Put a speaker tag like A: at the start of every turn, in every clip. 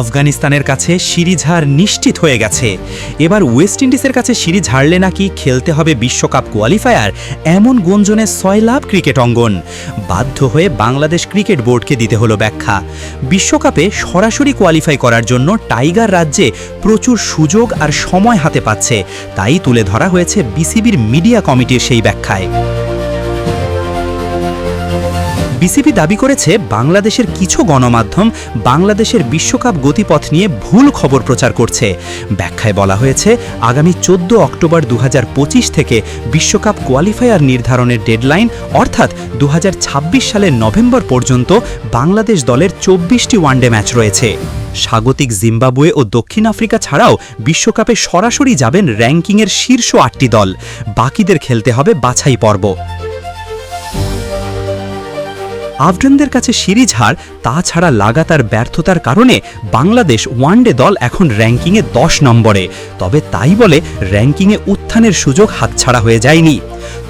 A: আফগানিস্তানের কাছে সিরিজ হার নিশ্চিত হয়ে গেছে। এবার ওয়েস্ট ইন্ডিজের কাছে সিরিজ হারলে নাকি খেলতে হবে বিশ্বকাপ কোয়ালিফায়ার, এমন গুঞ্জনে ছয় লাভ ক্রিকেট অঙ্গন। বাধ্য হয়ে বাংলাদেশ ক্রিকেট বোর্ডকে দিতে হলো ব্যাখ্যা। বিশ্বকাপে সরাসরি কোয়ালিফাই করার জন্য টাইগার রাজ্যে প্রচুর সুযোগ আর সময় হাতে পাচ্ছে। তাই তুলে ধরা হয়েছে বিসিবির মিডিয়া কমিটির সেই ব্যাখ্যায়। বিসিবি দাবি করেছে, বাংলাদেশের কিছু গণমাধ্যম বাংলাদেশের বিশ্বকাপ গতিপথ নিয়ে ভুল খবর প্রচার করছে। ব্যাখ্যায় বলা হয়েছে, আগামী চোদ্দ অক্টোবর দু হাজার পঁচিশ থেকে বিশ্বকাপ কোয়ালিফায়ার নির্ধারণের ডেডলাইন, অর্থাৎ দু হাজার ছাব্বিশ সালের নভেম্বর পর্যন্ত বাংলাদেশ দলের চব্বিশটি ওয়ানডে ম্যাচ রয়েছে। স্বাগতিক জিম্বাবুয়ে ও দক্ষিণ আফ্রিকা ছাড়াও বিশ্বকাপে সরাসরি যাবেন র্যাঙ্কিংয়ের শীর্ষ আটটি দল। বাকিদের খেলতে হবে বাছাই পর্ব। আফগানদের কাছে সিরিজ হার, তাছাড়া লাগাতার ব্যর্থতার কারণে বাংলাদেশ ওয়ানডে দল এখন র্যাঙ্কিংয়ে দশ নম্বরে। তবে তাই বলে র্যাঙ্কিংয়ে উত্থানের সুযোগ হাতছাড়া হয়ে যায়নি।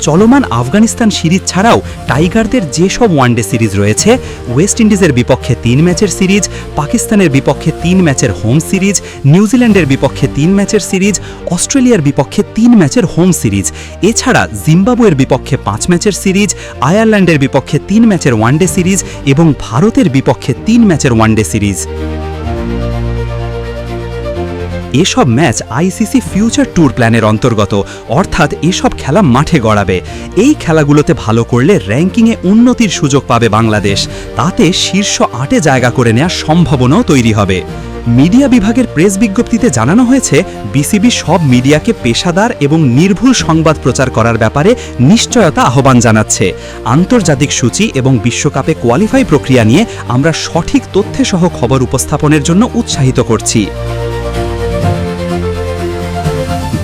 A: চলমান আফগানিস্তান সিরিজ ছাড়াও টাইগারদের যেসব ওয়ানডে সিরিজ রয়েছে, ওয়েস্ট ইন্ডিজের বিপক্ষে তিন ম্যাচের সিরিজ, পাকিস্তানের বিপক্ষে তিন ম্যাচের হোম সিরিজ, নিউজিল্যান্ডের বিপক্ষে তিন ম্যাচের সিরিজ, অস্ট্রেলিয়ার বিপক্ষে তিন ম্যাচের হোম সিরিজ। এছাড়া জিম্বাবুয়ের বিপক্ষে পাঁচ ম্যাচের সিরিজ, আয়ারল্যান্ডের বিপক্ষে তিন ম্যাচের ওয়ানডে সিরিজ এবং ভারতের বিপক্ষে তিন ম্যাচের ওয়ানডে সিরিজ। এসব ম্যাচ আইসিসি ফিউচার ট্যুর প্ল্যানের অন্তর্গত। অর্থাৎ এসব খেলা মাঠে গড়াবে। এই খেলাগুলোতে ভালো করলে র্যাঙ্কিংয়ে উন্নতির সুযোগ পাবে বাংলাদেশ। তাতে শীর্ষ আটে জায়গা করে নেওয়ার সম্ভাবনাও তৈরি হবে। মিডিয়া বিভাগের প্রেস বিজ্ঞপ্তিতে জানানো হয়েছে, বিসিবি সব মিডিয়াকে পেশাদার এবং নির্ভুল সংবাদ প্রচার করার ব্যাপারে নিশ্চয়তা আহ্বান জানাচ্ছে। আন্তর্জাতিক সূচি এবং বিশ্বকাপে কোয়ালিফাই প্রক্রিয়া নিয়ে আমরা সঠিক তথ্যসহ খবর উপস্থাপনের জন্য উৎসাহিত করছি।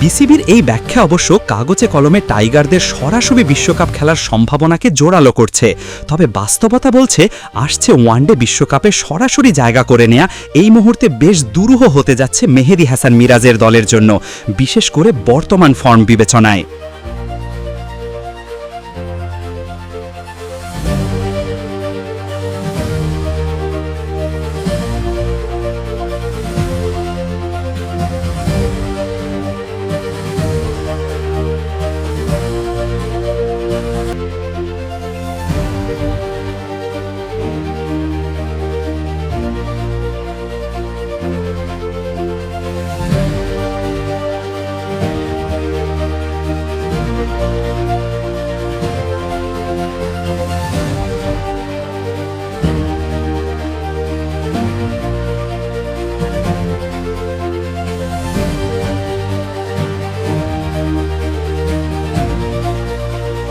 A: বিসিবির এই ব্যাখ্যা অবশ্য কাগজে কলমে টাইগারদের সরাসরি বিশ্বকাপ খেলার সম্ভাবনাকে জোরালো করছে। তবে বাস্তবতা বলছে, আসছে ওয়ানডে বিশ্বকাপে সরাসরি জায়গা করে নেয়া এই মুহূর্তে বেশ দুরূহ হতে যাচ্ছে মেহেদি হাসান মিরাজের দলের জন্য, বিশেষ করে বর্তমান ফর্ম বিবেচনায়।